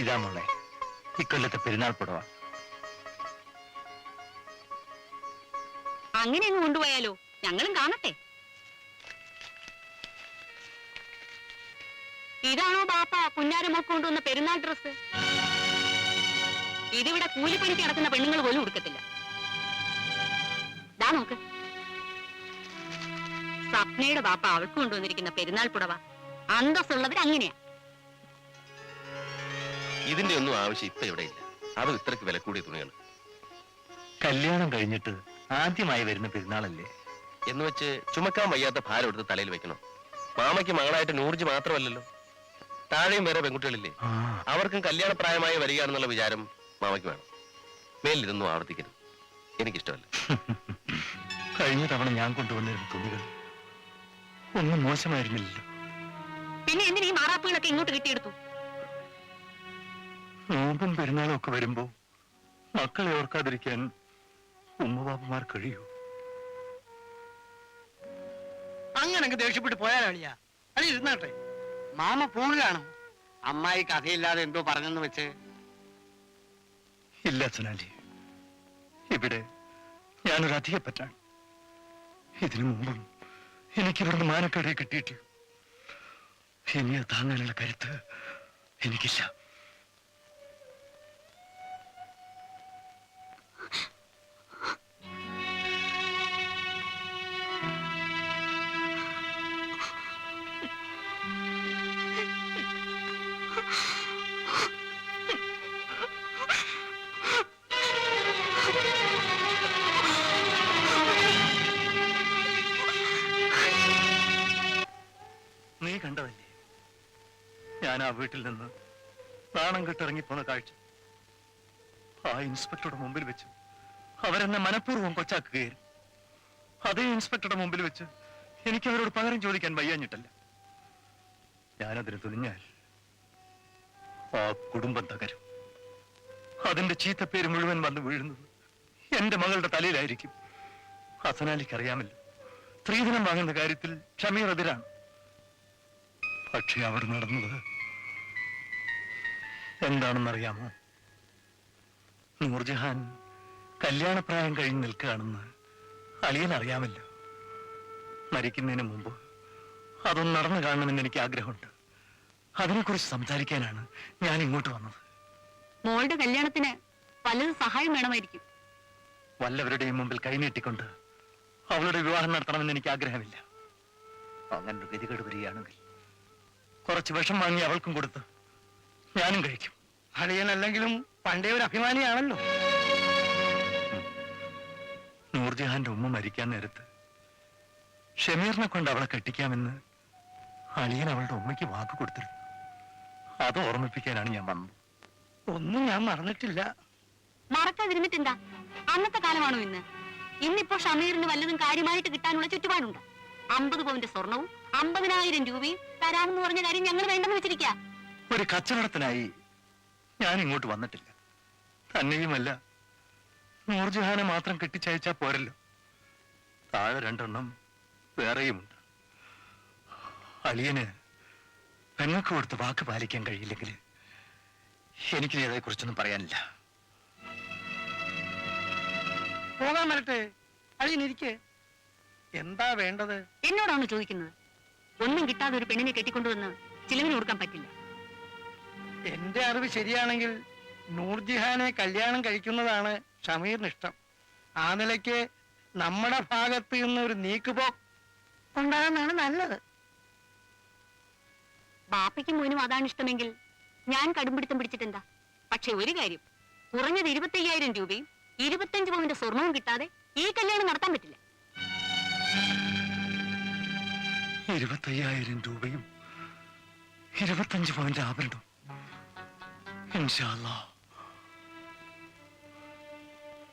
ഇതാ മോളെ ഇക്കൊല്ലത്തെ പെരുന്നാൾ പുടവ. അങ്ങനെ അങ്ങ് കൊണ്ടുപോയാലോ? ഞങ്ങളും കാണട്ടെ. ഇതാണോ ബാപ്പ പുന്നാരമൊക്കെ കൊണ്ടുവന്ന പെരുന്നാൾ ഡ്രസ് ഇതിവിടെ കൂലിപ്പണിക്ക് നടക്കുന്ന പെണ്ണുങ്ങൾ പോലും ഉടുക്കത്തില്ല. ദാ നോക്ക്. സ്വപ്നയുടെ ബാപ്പ അവൾക്ക് കൊണ്ടുവന്നിരിക്കുന്ന പെരുന്നാൾ പുടവ. അന്തസ്സുള്ളവർ അങ്ങനെയാ ഇതിന്റെ ഒന്നും ആവശ്യം ഇപ്പൊ ഇവിടെ ഇല്ല. അത് ഇത്രക്ക് വില കൂടിയ തുണികൾ കല്യാണം കഴിഞ്ഞിട്ട് ആദ്യമായി വരുന്ന പെരുന്നാളല്ലേ? എന്ന് വെച്ച് ചുമക്കാൻ വയ്യാത്ത ഭാരം എടുത്ത് തലയിൽ വെക്കണം. മാമയ്ക്ക് മകളായിട്ട് നൂർജ് മാത്രമല്ലല്ലോ. താഴെയും വേറെ പെൺകുട്ടികളില്ലേ? അവർക്കും അവർക്കും കല്യാണപ്രായമായി വരികയാണെന്നുള്ള വിചാരം മാമയ്ക്ക് വേണം. മേലിതൊന്നും ആവർത്തിക്കരുത്. എനിക്കിഷ്ടമല്ല. കഴിഞ്ഞ തവണ ഞാൻ കൊണ്ടുവന്നിരുന്ന തുണികൾ ഒന്നും മോശമായിരുന്നില്ലല്ലോ. പിന്നെ എന്തിനീ മാറാപ്പുകളൊക്കെ ഇങ്ങോട്ട് കിട്ടിയെടുത്തു? നോമ്പും പെരുന്നാളും ഒക്കെ വരുമ്പോ മക്കളെ ഓർക്കാതിരിക്കാൻ ഉമ്മബാപ്പമാർ കഴിയൂ. അങ്ങനെ അങ്ങ് ദേഷ്യപ്പെട്ട് പോയാലാളിയാ അത് ഇരുന്നാട്ടെ. മാമ പോവുകയാണ് അമ്മായി കഥയില്ലാതെ എന്തോ പറഞ്ഞെന്ന് വെച്ച്. ഇല്ല സുനാലി. ഇവിടെ ഞാനൊരു അധികപ്പറ്റാണ്. ഇതിനു മുമ്പും എനിക്കിവിടുന്ന് മാനക്കേടെ കിട്ടിയിട്ട് ഇനി അത് താങ്ങാനുള്ള കരുത്ത് എനിക്കില്ല. വീട്ടിൽ നിന്ന് നാണം കെട്ടിറങ്ങിപ്പോന്ന കാഴ്ച ആ ഇൻസ്പെക്ടറുടെ മുമ്പിൽ വെച്ച് അവരെന്നെ മനഃപൂർവം കൊച്ചാക്കുകയായിരുന്നു. അതേ ഇൻസ്പെക്ടറുടെ മുമ്പിൽ വെച്ച് എനിക്ക് അവരോട് പകരം ചോദിക്കാൻ വയ്യാഞ്ഞിട്ടല്ല. ഞാനതിന് തുനിഞ്ഞാൽ ആ കുടുംബം തകരും. അതിന്റെ പേര് മുഴുവൻ വന്ന് വീഴുന്നത് എന്റെ മകളുടെ തലയിലായിരിക്കും. ഹസനാലിക്ക് അറിയാമല്ലോ സ്ത്രീധനം വാങ്ങുന്ന കാര്യത്തിൽ ഷമീർ എതിരാണ്. പക്ഷെ അവർ നടന്നത് എന്താണെന്നറിയാമോ? നൂർജഹാൻ കല്യാണപ്രായം കഴിഞ്ഞ് നിൽക്കുകയാണെന്ന് അളിയൻ അറിയാമല്ലോ മരിക്കുന്നതിന് മുമ്പ് അതൊന്ന് നടന്നു കാണണമെന്ന് എനിക്ക് ആഗ്രഹമുണ്ട്. അതിനെക്കുറിച്ച് സംസാരിക്കാനാണ് ഞാൻ ഇങ്ങോട്ട് വന്നത്. മോളുടെ കല്യാണത്തിന് പലതും സഹായം വേണമായിരിക്കും. വല്ലവരുടെയും മുമ്പിൽ കൈനീട്ടിക്കൊണ്ട് അവളുടെ വിവാഹം നടത്തണമെന്ന് എനിക്ക് ആഗ്രഹമില്ല. അങ്ങനൊരു ഗതികേട് വരികയാണെങ്കിൽ കുറച്ച് വിഷം വാങ്ങി അവൾക്കും കൊടുത്ത് ഞാനും കഴിക്കും. അളിയനല്ലെങ്കിലും പണ്ടേ ഒരു അഭിമാനിയാണല്ലോ. നൂർജഹാന്റെ ഉമ്മ മരിക്കാൻ നേരത്ത് ഷമീറിനെ കൊണ്ട് അവളെ കെട്ടിക്കാമെന്ന് അളിയൻ അവളുടെ ഉമ്മയ്ക്ക് വാക്ക് കൊടുത്തിരുന്നു. അത് ഓർമ്മിപ്പിക്കാനാണ് ഞാൻ വന്നത്. ഒന്നും ഞാൻ മറന്നിട്ടില്ല. മറക്കാതിരുന്നിട്ടെന്താ അന്നത്തെ കാലമാണോ ഇന്ന്? ഇന്നിപ്പോ ഷമീറിന് വല്ലതും കാര്യമായിട്ട് കിട്ടാനുള്ള ചുറ്റുപാടുണ്ട്? അമ്പത് പവന്റെ സ്വർണവും അമ്പതിനായിരം രൂപയും തരാമെന്ന് പറഞ്ഞ കാര്യം ഞങ്ങൾ വേണ്ടെന്ന് വെച്ചിരിക്കാ. ഒരു കച്ചവടത്തിനായി ഞാൻ ഇങ്ങോട്ട് വന്നിട്ടില്ല. തന്നെയുമല്ല. നൂർജഹാനെ മാത്രം കെട്ടിച്ചയച്ചാ പോരല്ലോ. താഴെ രണ്ടെണ്ണം വേറെയുമുണ്ട്. അളിയന് പെങ്ങൾക്ക് കൊടുത്ത് വാക്ക് പാലിക്കാൻ കഴിയില്ലെങ്കിൽ എനിക്ക് അതേക്കുറിച്ചൊന്നും പറയാനില്ല. പോകാൻ വരട്ടെ. അളിയനിരിക്കെ എന്താ വേണ്ടത്? എന്നോടാണ് ചോദിക്കുന്നത്. ഒന്നും കിട്ടാതെ ഒരു പെണ്ണിനെ കെട്ടിക്കൊണ്ടുവന്ന് ചിലവിന് കൊടുക്കാൻ പറ്റില്ല. എന്റെ അറിവ് ശരിയാണെങ്കിൽ നൂർജിഹാനെ കല്യാണം കഴിക്കുന്നതാണ് ഷമീറിന് ഇഷ്ടം. ആ നിലയ്ക്ക് നമ്മുടെ ഭാഗത്ത് നിന്ന് ഒരു നീക്കുപോക്ക് ഉണ്ടാകുന്നതാണ് നല്ലത്. ബാപ്പയ്ക്കും മോനും അതാണ് ഇഷ്ടമെങ്കിൽ ഞാൻ കടുംപിടുത്തം പിടിച്ചിട്ടെന്താ? പക്ഷെ ഒരു കാര്യം കുറഞ്ഞത് ഇരുപത്തയ്യായിരം രൂപയും ഇരുപത്തഞ്ച് പവന്റെ സ്വർണവും കിട്ടാതെ ഈ കല്യാണം നടത്താൻ പറ്റില്ല. ഇരുപത്തയ്യായിരം രൂപയും ഇരുപത്തഞ്ച് പവന്റെ ആഭരണം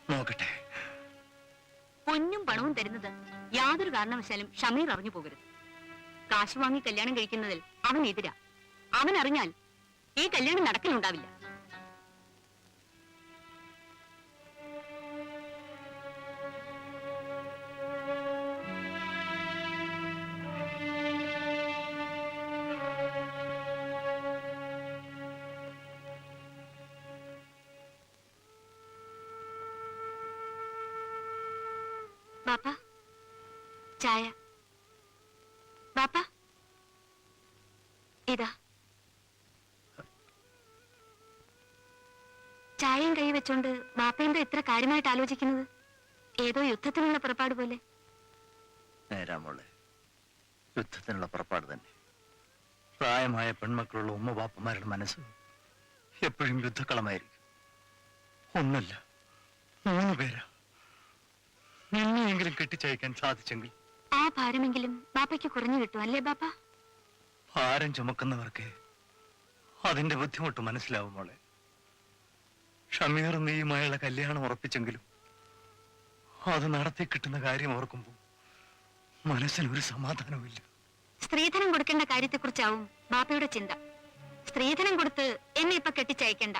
നോക്കട്ടെ. പൊന്നും പണവും തരുന്നത് യാതൊരു കാരണവശാലും ഷമീർ അറിഞ്ഞു പോകരുത്. കാശ് വാങ്ങി കല്യാണം കഴിക്കുന്നതിൽ അവൻ എതിരാ. അവൻ അറിഞ്ഞാൽ ഈ കല്യാണം നടക്കലുണ്ടാവില്ല. ബാപ്പ ചായ. ബാപ്പ ഇതാ. ചായയും കൈ വെച്ചോണ്ട് ബാപ്പയെന്താ ഇത്ര കാര്യമായിട്ട് ആലോചിക്കുന്നത്? ഏതോ യുദ്ധത്തിനുള്ള പുറപ്പാട് പോലെ. യുദ്ധത്തിനുള്ള പുറപ്പാട് തന്നെ. പ്രായമായ പെൺമക്കളുള്ള ഉമ്മ ബാപ്പമാരുടെ മനസ്സ് എപ്പോഴും യുദ്ധക്കളമായിരിക്കും. ഒന്നല്ല മൂന്ന് പേരാ. നിന്നെയെങ്കിലും കെട്ടിച്ചയക്കാൻ സാധിച്ചെങ്കിൽ ആ ഭാരമെങ്കിലും ബാപ്പയ്ക്ക് കുറഞ്ഞു കിട്ടും അല്ലേ ബാപ്പ? ഭാരം ചുമക്കുന്നവർക്ക് അതിന്റെ ബുദ്ധിമുട്ട് മനസ്സിലാവും മോളെ. ഷമീർ നീയുമായുള്ള കല്യാണം ഉറപ്പിച്ചെങ്കിലും അത് നടത്തി കിട്ടുന്ന കാര്യം ഓർക്കുമ്പോൾ മനസ്സിനൊരു സമാധാനമില്ല സ്ത്രീധനം കൊടുക്കേണ്ട കാര്യത്തെ കാര്യത്തെക്കുറിച്ചാവും ബാപ്പയുടെ ചിന്ത. സ്ത്രീധനം കൊടുത്ത് എന്നെ ഇപ്പൊ കെട്ടിച്ചയക്കണ്ട.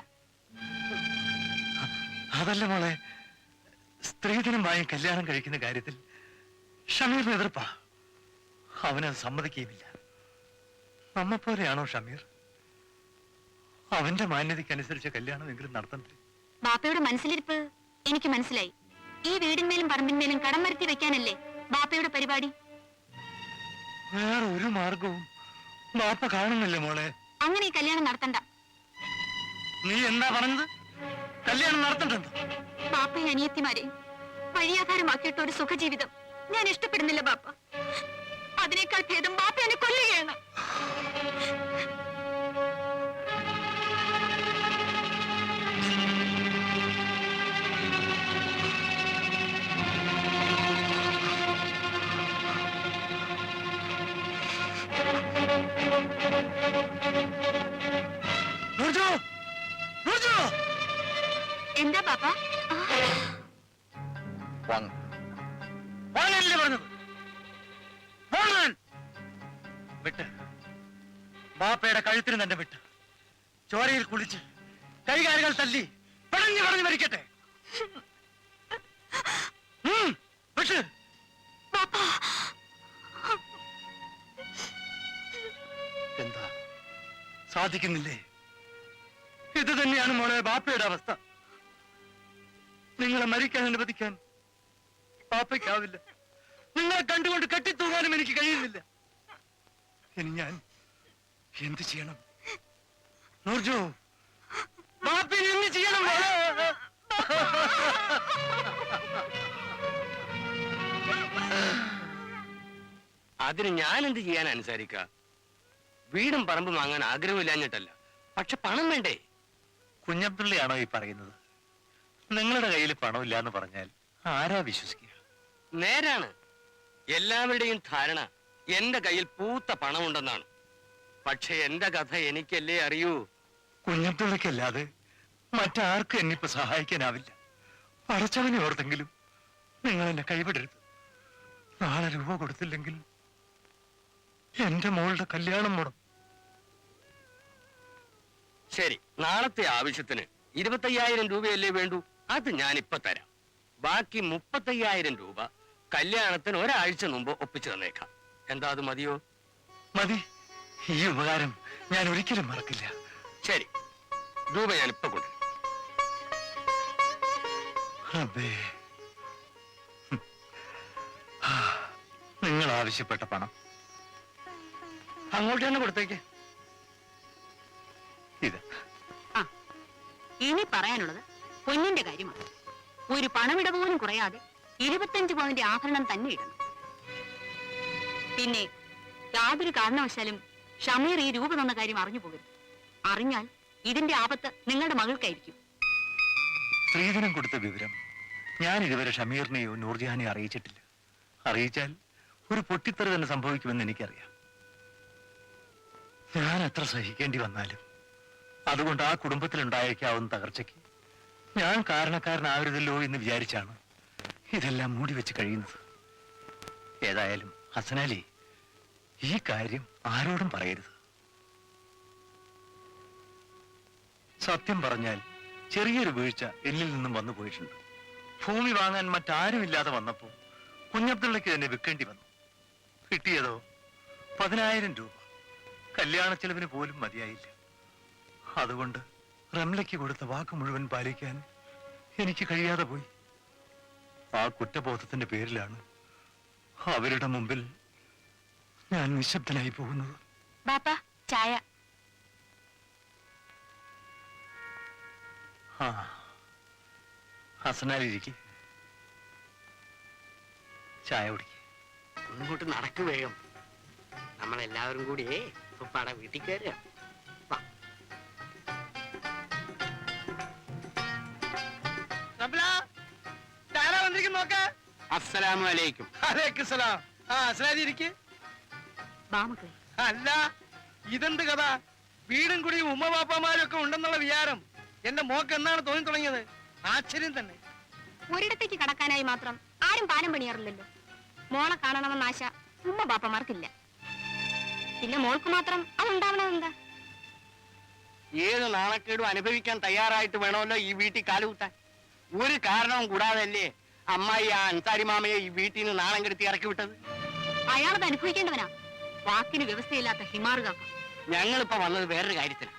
അതല്ല മോളെ സ്ത്രീധനമായി കല്യാണം കഴിക്കുന്ന കാര്യത്തിൽ ഷമീർ എതിർപ്പാ. അവനത് സമ്മതിക്കുകയുമില്ല. നമ്മ പോലെയാണോ ഷമീർ? അവന്റെ മാന്യതയ്ക്കനുസരിച്ച് കല്യാണം എങ്കിലും നടത്തണ്ടേ? ബാപ്പയുടെ മനസ്സിലിരിപ്പ് എനിക്ക് മനസ്സിലായി. ഈ വീടിന്മേലും പറമ്പിന്മേലും കടം വരുത്തി വെക്കാനല്ലേ ബാപ്പയുടെ പരിപാടി? വേറെ ഒരു മാർഗവും ബാപ്പ കാണുന്നില്ല മോളെ? അങ്ങനെ ഈ കല്യാണം നടത്തണ്ട. നീ എന്താ പറഞ്ഞത്? കല്യാണം നടത്തിട്ടുണ്ട് ബാപ്പയും അനിയത്തിമാരെയും വഴിയാധാരമാക്കിയിട്ട് ഒരു സുഖജീവിതം. ഞാൻ ഇഷ്ടപ്പെടുന്നില്ല ബാപ്പ. അതിനേക്കാൾ ഭേദം ബാപ്പ എന്നെ കൊല്ലുകയാണ്. കഴുത്തിന് തന്നെ വിട്ട് ചോരയിൽ കുളിച്ച് കൈകാലുകൾ തല്ലി പടഞ്ഞു പറഞ്ഞു മരിക്കട്ടെ. എന്താ? സാധിക്കുന്നില്ലേ? ഇത് തന്നെയാണ് മോളെ ബാപ്പയുടെ അവസ്ഥ. നിങ്ങളെ മരിക്കാൻ അനുവദിക്കാൻ ബാപ്പയ്ക്കാവില്ല. നിങ്ങളെ കണ്ടുകൊണ്ട് കെട്ടിത്തൂങ്ങാനും എനിക്ക് കഴിയുന്നില്ല. ഇനി ഞാൻ എന്ത് ചെയ്യണം? നൂർജു ബാപ്പിന് എന്ത് ചെയ്യണം? അതിന് ഞാൻ എന്ത് ചെയ്യാൻ അനുസരിക്ക? വീടും പറമ്പും വാങ്ങാൻ ആഗ്രഹമില്ലാഞ്ഞിട്ടല്ല. പക്ഷെ പണം വേണ്ടേ? കുഞ്ഞപ്പിള്ളിയാണോ ഈ പറയുന്നത്? നിങ്ങളുടെ കയ്യിൽ പണമില്ല എന്ന് പറഞ്ഞാൽ ആരാ വിശ്വസിക്കുക? നേരാണ്. എല്ലാവരുടെയും ധാരണ എന്റെ കയ്യിൽ പൂത്ത പണമുണ്ടെന്നാണ്. പക്ഷെ എന്റെ കഥ എനിക്കല്ലേ അറിയൂ? കുഞ്ഞബ്ദുള്ളക്കല്ലാതെ മറ്റാർക്കും എന്നിപ്പോ സഹായിക്കാനാവില്ല. പടച്ചവനെ ഓർത്തെങ്കിലും നിങ്ങൾ എന്നെ കൈവിടരുത്. നാളെ രൂപ കൊടുത്തില്ലെങ്കിൽ എന്റെ മോളുടെ കല്യാണം മുടം ശരി നാളത്തെ ആവശ്യത്തിന് ഇരുപത്തയ്യായിരം രൂപയല്ലേ വേണ്ടൂ? അത് ഞാൻ ഇപ്പൊ തരാം. ബാക്കി മുപ്പത്തയ്യായിരം രൂപ കല്യാണത്തിന് ഒരാഴ്ച മുമ്പ് ഒപ്പിച്ചു തന്നേക്കാം. എന്താ അത് മതിയോ? മതി. ഈ ഉപകാരം ഞാൻ ഒരിക്കലും മറക്കില്ല. ശരി. രൂപ ഞാൻ ഇപ്പൊ അബേ നിങ്ങൾ ആവശ്യപ്പെട്ട പണം. അങ്ങോട്ട് തന്നെ കൊടുത്തേക്ക്. ഇത്. ആ ഇനി പറയാനുള്ളത് പൊന്നിന്റെ കാര്യമാണ്. ഒരു പണമിട പോലും കുറയാതെ ഇരുപത്തഞ്ച് പവന്റെ ആഭരണം തന്നെ ഇടണം. പിന്നെ യാതൊരു കാരണവശാലും ഷമീർ ഈ രൂപ തന്ന കാര്യം അറിഞ്ഞു പോകരുത്. അറിഞ്ഞാൽ ഇതിന്റെ ആപത്ത് നിങ്ങളുടെ മകൾക്കായിരിക്കും. സ്ത്രീധനം കൊടുത്ത വിവരം ഞാൻ ഇതുവരെ ഷമീറിനെയോ നൂർജഹാനെയോ അറിയിച്ചിട്ടില്ല. അറിയിച്ചാൽ ഒരു പൊട്ടിത്തെറി തന്നെ സംഭവിക്കുമെന്ന് എനിക്കറിയാം. ഞാൻ എത്ര സഹിക്കേണ്ടി വന്നാലും അതുകൊണ്ട് ആ കുടുംബത്തിലുണ്ടായേക്കാവുന്ന തകർച്ചയ്ക്ക് ഞാൻ കാരണക്കാരനാവരുതല്ലോ എന്ന് വിചാരിച്ചാണ് ഇതെല്ലാം മൂടി വെച്ച് കഴിയുന്നത്. ഏതായാലും ഹസനാലി ഈ കാര്യം ആരോടും പറയരുത്. സത്യം പറഞ്ഞാൽ ചെറിയൊരു വീഴ്ച എന്നിൽ നിന്നും വന്നു പോയിട്ടുണ്ട്. ഭൂമി വാങ്ങാൻ മറ്റാരുമില്ലാതെ വന്നപ്പോൾ കുഞ്ഞബ്ദുള്ളക്ക് തന്നെ വിൽക്കേണ്ടി വന്നു. കിട്ടിയതോ? പതിനായിരം രൂപ. കല്യാണ ചെലവിന് പോലും മതിയായില്ല. അതുകൊണ്ട് റംലയ്ക്ക് കൊടുത്ത വാക്ക് മുഴുവൻ പാലിക്കാൻ എനിക്ക് കഴിയാതെ പോയി. ആ കുറ്റബോധത്തിന്റെ പേരിലാണ് അവരുടെ മുമ്പിൽ ഞാൻ നിശബ്ദനായി പോകുന്നത് ബാപ്പ ചായ. ഹസനാലിരിക്കെ. ചായ കുടിക്ക്. ഒന്നിങ്ങോട്ട് നടക്കു വേഗം. നമ്മളെല്ലാവരും കൂടി ഉപ്പാടെ വീട്ടിൽ കയറുക. അസ്സലാമു അലൈക്കും. ആ അസ്ലാദി ഇരിക്ക്. ബാമക്കളെ അല്ല ഇതെന്ത് കഥ? വീടും കൂടി ഉമ്മ പാപ്പമാരും ഉണ്ടെന്നുള്ള വിചാരം എന്റെ മോക്ക് എന്നാണ് തോന്നി തുടങ്ങിയത് ആശ്ചര്യം തന്നെ. ഒരിടത്തേക്ക് കടക്കാനായി മാത്രം ആരും പാനം പണിയാറില്ലല്ലോ. മോളെ കാണണമെന്ന ആശ ഉമ്മ ബാപ്പമാർക്കില്ല പിന്നെ മോൾക്ക് മാത്രം അതുണ്ടാവണമെന്താ ഏത് നാണക്കേടും അനുഭവിക്കാൻ തയ്യാറായിട്ട് വേണമല്ലോ ഈ വീട്ടിൽ കാലുകുത്താൻ. ഒരു കാരണവും കൂടാതല്ലേ അമ്മായി ആ അൻസാരി മാമയെ ഈ വീട്ടിൽ നിന്ന് നാണം കെടുത്തി ഇറക്കി വിട്ടത് അയാളത് അനുഭവിക്കേണ്ടവനാ. വാക്കിന് വ്യവസ്ഥയില്ലാത്ത ഹിമാറുകാക്ക. ഞങ്ങളിപ്പോ വന്നത് വേറൊരു കാര്യത്തിന്.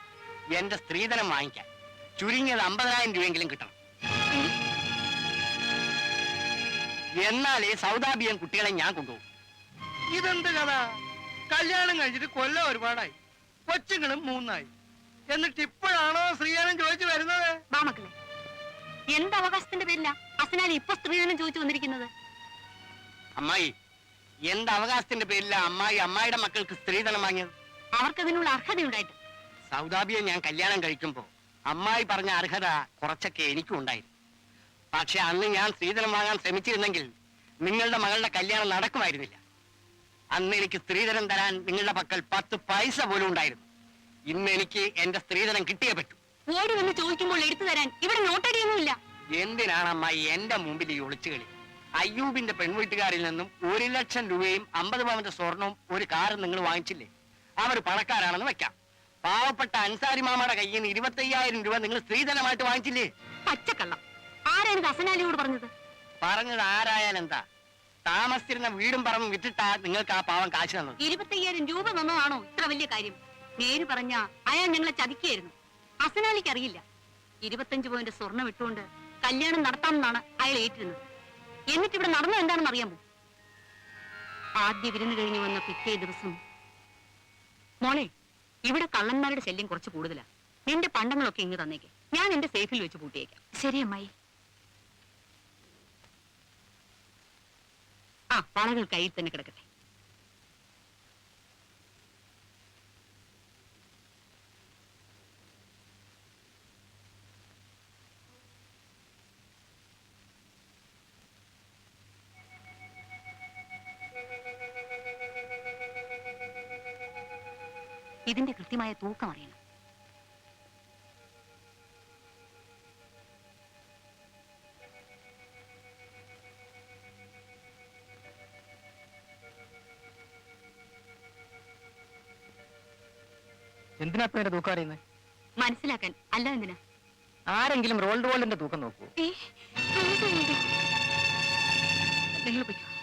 എന്റെ സ്ത്രീധനം വാങ്ങിക്കാൻ. ചുരുങ്ങിയത് അമ്പതിനായിരം രൂപയെങ്കിലും കിട്ടണം. എന്നാലേ സൗദാബിയൻ കുട്ടികളെ ഞാൻ കൊണ്ടുപോകും. ഇതെന്ത് കഥ? കല്യാണം കഴിച്ചിട്ട് കൊല്ലം ഒരുപാടായി. കൊച്ചുങ്ങളും മൂന്നായി. എന്നിട്ട് ഇപ്പോഴാണോ സ്ത്രീധനം ചോദിച്ചു വരുന്നത്? എന്ത് അവകാശത്തിന്റെ പേരില അസനാലി ഇപ്പൊ സ്ത്രീധനം ചോദിച്ചു വന്നിരിക്കുന്നത്? അമ്മായി എന്ത് അവകാശത്തിന്റെ പേരിൽ അമ്മായി അമ്മായിയുടെ മക്കൾക്ക് സ്ത്രീധനം വാങ്ങിയത്? അവർക്കതിനുള്ള അർഹതയുണ്ടായിട്ട്. സൗദാബിയെ ഞാൻ കല്യാണം കഴിക്കുമ്പോ അമ്മായി പറഞ്ഞ അർഹത കുറച്ചൊക്കെ എനിക്കും ഉണ്ടായിരുന്നു. പക്ഷെ അന്ന് ഞാൻ സ്ത്രീധനം വാങ്ങാൻ ശ്രമിച്ചിരുന്നെങ്കിൽ നിങ്ങളുടെ മകളുടെ കല്യാണം നടക്കുമായിരുന്നില്ല. അന്ന് എനിക്ക് സ്ത്രീധനം തരാൻ നിങ്ങളുടെ പക്കൽ പത്ത് പൈസ പോലും ഉണ്ടായിരുന്നു. ഇന്ന് എനിക്ക് എന്റെ സ്ത്രീധനം കിട്ടിയേ പറ്റൂ. ഓടി വന്ന് ചോദിക്കുമ്പോൾ എടുത്തു തരാൻ ഇവിടെ നോട്ടടിയൊന്നുമില്ല. എന്തിനാണ് അമ്മായി എന്റെ മുമ്പിൽ ഈ ഒളിച്ചുകളി? അയ്യൂബിന്റെ പെൺവീട്ടുകാരിൽ നിന്നും ഒരു ലക്ഷം രൂപയും അമ്പത് പവന്റെ സ്വർണവും ഒരു കാറും നിങ്ങൾ വാങ്ങിച്ചില്ലേ? അവർ പണക്കാരാണെന്ന് വെക്കാം. പാവപ്പെട്ട അൻസാരി മാമയുടെ കയ്യിൽ നിന്ന് ഇരുപത്തയ്യായിരം രൂപ നിങ്ങൾ സ്ത്രീധനമായിട്ട് വാങ്ങിച്ചില്ലേ? പച്ചക്കള്ളം. ആരാണ് അസനാലിയോട് പറഞ്ഞത്? പറഞ്ഞത് ആരായാലും എന്താ? താമസിച്ചിരുന്ന വീടും പറമ്പും വിറ്റിട്ടാ നിങ്ങൾക്ക് ആ പാവം കാശ് തന്നത്. ഇരുപത്തയ്യായിരം രൂപ തന്നതാണോ ഇത്ര വലിയ കാര്യം? നേര് പറഞ്ഞ അയാൾ ഞങ്ങളെ ചതിക്കായിരുന്നു അസനാലിക്ക് അറിയില്ല. ഇരുപത്തഞ്ച് പോയിന്റ് സ്വർണം ഇട്ടുകൊണ്ട് കല്യാണം നടത്താമെന്നാണ് അയാൾ ഏറ്റിരുന്നത്. എന്നിട്ട് ഇവിടെ നടന്നത് എന്താണെന്ന് അറിയാമോ? ആദ്യ വിരുന്ന് കഴിഞ്ഞു വന്ന പിറ്റേ ദിവസം. മോളെ ഇവിടെ കള്ളന്മാരുടെ ശല്യം കുറച്ച് കൂടുതലാ. നിന്റെ പണ്ടങ്ങളൊക്കെ ഇങ്ങ് തന്നേക്ക്. ഞാൻ എന്റെ സേഫിൽ വെച്ച് പൂട്ടിയേക്കാം. ശരി അമ്മായി. ആ വളകൾ കയ്യിൽ തന്നെ കിടക്കട്ടെ. ഇതിന്റെ കൃത്യമായ തൂക്കം അറിയണം. എന്തിനാ പേരെ തൂക്കം അറിയുന്നത് മനസ്സിലാക്കാൻ. അല്ല എന്തിനാ? ആരെങ്കിലും റോൾഡ് ഗോൾഡിന്റെ തൂക്കം നോക്കൂ. നിങ്ങൾ പോയിക്കോ.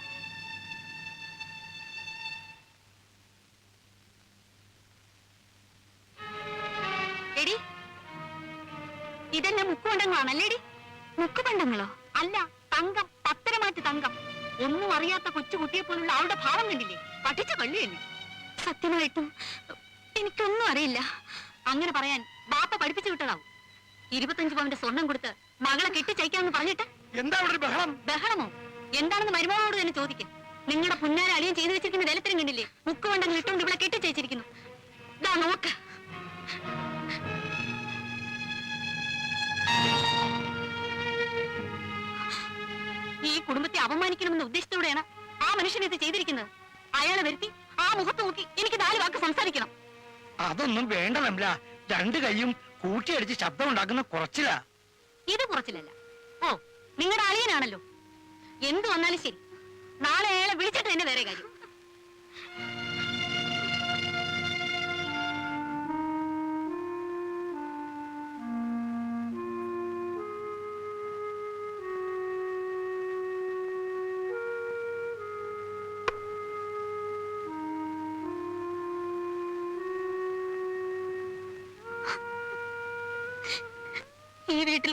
മുക്കുപണ്ടങ്ങളാണല്ലേടി മുക്കുപണ്ടങ്ങളോ? അല്ല തങ്കം പത്തരമാറ്റ് തങ്കം. ഒന്നും അറിയാത്ത കൊച്ചു കുട്ടിയെ പോലുള്ള അവളുടെ ഭാവം കണ്ടില്ലേ? പഠിച്ച കള്ളി തന്നെ സത്യമായിട്ടും എനിക്കൊന്നും അറിയില്ല. അങ്ങനെ പറയാൻ ബാപ്പ പഠിപ്പിച്ചു വിട്ടതാവും. ഇരുപത്തഞ്ച് പവന്റെ സ്വർണം കൊടുത്ത് മകളെ കെട്ടിച്ചയക്കാമെന്ന് പറഞ്ഞിട്ട്? എന്താ ബഹളം? ബഹളമോ? എന്താണെന്ന് മരുമകളോട് തന്നെ ചോദിക്കും. നിങ്ങളുടെ പുന്നാര അളിയൻ ചെയ്തു വെച്ചിരിക്കുന്ന ദലത്തിനും കണ്ടില്ലേ? മുക്കുകൊണ്ടങ്ങ് ഇട്ടുകൊണ്ട് ഇവിടെ കെട്ടിച്ചയച്ചിരിക്കുന്നു. ഇതാ നോക്ക്. കുടുംബത്തെ അപമാനിക്കണമെന്ന ഉദ്ദേശത്തോടെയാണ് ആ മനുഷ്യൻ ഇത് ചെയ്തിരിക്കുന്നത്. അയാളെ വരുത്തി ആ മുഖത്ത് നോക്കി എനിക്ക് നാല് വാക്ക് സംസാരിക്കണം. അതൊന്നും വേണ്ട നമ്മള രണ്ടു കൈയും കൂട്ടിയടിച്ച് ശബ്ദം ഉണ്ടാക്കുന്ന കുറച്ചിലാ. ഇത് കുറച്ചിലല്ല. ഓ നിങ്ങളുടെ അളിയനാണല്ലോ. എന്ത് വന്നാലും ശരി. നാളെ അയാളെ വിളിച്ചിട്ട് തന്നെ വേറെ കാര്യം.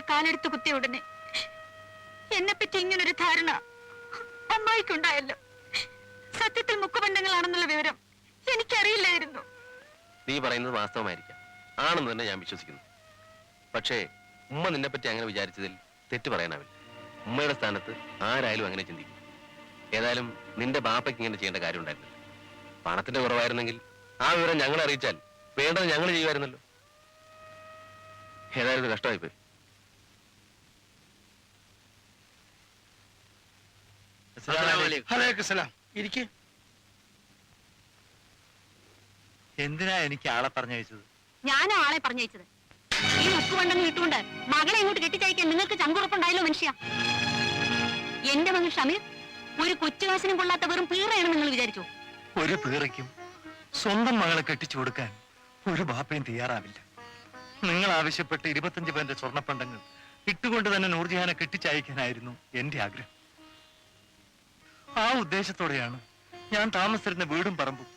കാലെടുത്ത് കുത്തിയ ഉടനെ എന്നെ പറ്റി ഇങ്ങനൊരു ധാരണ അമ്മായിക്കുണ്ടായല്ലോ. സത്യത്തിൽ മുക്കുബന്ധങ്ങളാണെന്നുള്ള വിവരം എനിക്കറിയില്ലായിരുന്നു. നീ പറയുന്നത് വാസ്തവമായിരിക്കാം. ആണെന്ന് തന്നെ ഞാൻ വിശ്വസിക്കുന്നു. പക്ഷേ ഉമ്മ നിന്നെ പറ്റി അങ്ങനെ വിചാരിച്ചതിൽ തെറ്റ് പറയാനാവില്ല. ഉമ്മയുടെ സ്ഥാനത്ത് ആരായാലും അങ്ങനെ ചിന്തിക്കും. ഏതായാലും നിന്റെ ബാപ്പയ്ക്ക് ഇങ്ങനെ ചെയ്യേണ്ട കാര്യം ഉണ്ടായിരുന്നില്ല പണത്തിന്റെ കുറവായിരുന്നെങ്കിൽ ആ വിവരം ഞങ്ങളെ അറിയിച്ചാൽ വേണ്ടത് ഞങ്ങൾ ചെയ്യുമായിരുന്നല്ലോ. ഏതായാലും കഷ്ടമായിപ്പോയി അലൈക്കും സലാം ഇരിക്കേ. എന്തിനാ എനിക്ക് ആളെ പറഞ്ഞയച്ചത്? ഞാനാ ആളെ പറഞ്ഞയച്ചത്. ഈ മുക്കുവണ്ടെന്ന് ഇട്ടുകൊണ്ട് മകളെ ഇങ്ങോട്ട് കെട്ടിച്ചയക്കാൻ നിങ്ങൾക്ക് ചങ്കുറപ്പുണ്ടായല്ലോ മനുഷ്യ. എന്റെ മകൻ ഷമീർ ഒരു കൊച്ചുകാശിനും കൊള്ളാത്ത വെറും പീറയാണ് നിങ്ങൾ വിചാരിച്ചു? ഒരു പീറയ്ക്കും സ്വന്തം മകളെ കെട്ടിച്ചു കൊടുക്കാൻ ഒരു ബാപ്പയും തയ്യാറാവില്ല. നിങ്ങൾ ആവശ്യപ്പെട്ട് ഇരുപത്തഞ്ച് പേരുടെ സ്വർണപ്പണ്ടങ്ങൾ ഇട്ടുകൊണ്ട് തന്നെ നൂർജഹാനെ കെട്ടിച്ചയക്കാനായിരുന്നു എന്റെ ആഗ്രഹം. ആ ഉദ്ദേശത്തോടെയാണ് ഞാൻ താമസിച്ചിരുന്ന വീടും പറമ്പും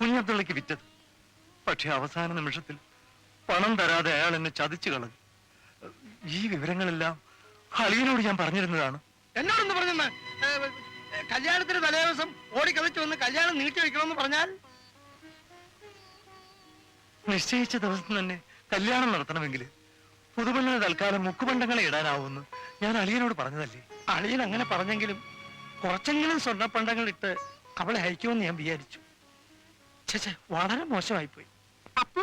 കുഞ്ഞത്തുള്ളിക്ക് വിറ്റത്. പക്ഷെ അവസാന നിമിഷത്തിൽ പണം തരാതെ അയാൾ എന്നെ ചതിച്ചു കളഞ്ഞു. ഈ വിവരങ്ങളെല്ലാം അളിയനോട് ഞാൻ പറഞ്ഞിരുന്നതാണ്. എന്നോടൊന്ന് പറഞ്ഞെന്ന്? ഏ, കല്യാണത്തിന് തലേദിവസം ഓടിക്കളിച്ചു വന്ന് കല്യാണം നീട്ടി വെക്കണമെന്ന് പറഞ്ഞാൽ? നിശ്ചയിച്ച ദിവസം തന്നെ കല്യാണം നടത്തണമെങ്കിൽ പുതുപെണ്ണിന് തൽക്കാലം മുക്കുപണ്ടങ്ങളെ ഇടാനാവുമെന്ന് ഞാൻ അളിയനോട് പറഞ്ഞതല്ലേ? അളിയൻ അങ്ങനെ പറഞ്ഞെങ്കിലും കുറച്ചെങ്കിലും സ്വർണപ്പണ്ടങ്ങൾ ഇട്ട് അവളെ അയക്കുമെന്ന് ഞാൻ വിചാരിച്ചു. ചേച്ചേ വളരെ മോശമായി പോയി അപ്പോ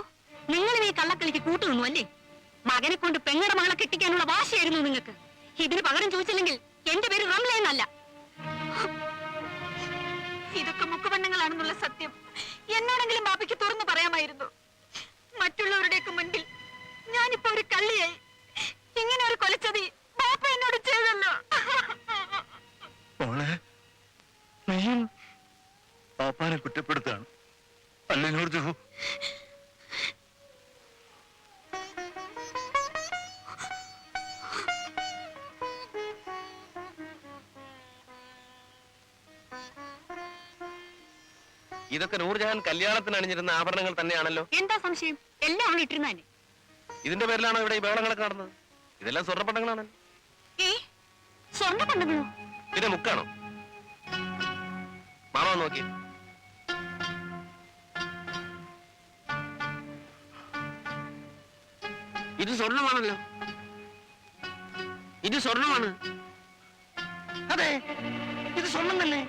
നിങ്ങൾ ഈ കള്ളക്കളിക്ക് കൂട്ടുനിന്നു അല്ലേ? മകനെ കൊണ്ട് പെങ്ങടെ മകളെ കെട്ടിക്കാനുള്ള വാശിയായിരുന്നു നിങ്ങൾക്ക്. ഇതിന് പകരം ചോദിച്ചില്ലെങ്കിൽ എന്റെ പേര് റംല എന്നല്ല. ഇതൊക്കെ മുക്കുപണ്ണങ്ങളാണെന്നുള്ള സത്യം. എന്നോടെങ്കിലും ബാബയ്ക്ക് തുറന്നു പറയാമായിരുന്നു. മറ്റുള്ളവരുടെയൊക്കെ മുൻപിൽ ഞാനിപ്പോ ഒരു കള്ളിയായി ഇങ്ങനെ ഒരു കൊലച്ചതി ബാപ്പ എന്നോട് ചെയ്തല്ലോ മോളെ നീയും പാപ്പാനെ കുറ്റപ്പെടുത്താണ് അല്ലേ നൂർജഹു ഇതൊക്കെ നൂർജഹാൻ കല്യാണത്തിന് അണിഞ്ഞിരുന്ന ആഭരണങ്ങൾ തന്നെയാണല്ലോ. എന്താ സംശയം? എല്ലാം അവൾ ഇട്ടിരുന്നെ ഇതിന്റെ പേരിലാണോ ഇവിടെ ഈ ബഹളങ്ങളൊക്കെ നടന്നത്? ഇതെല്ലാം സ്വർണപ്പണ്ടങ്ങളാണല്ലോ ഏ? സ്വർണ പണ്ടങ്ങളോ പിന്നെ മുക്കാണോ? മാമ നോക്കിയേ. നോക്കി ഇത് സ്വർണമാണല്ലോ. ഇത് സ്വർണമാണ്. അതെ ഇത് സ്വർണം തന്നെ.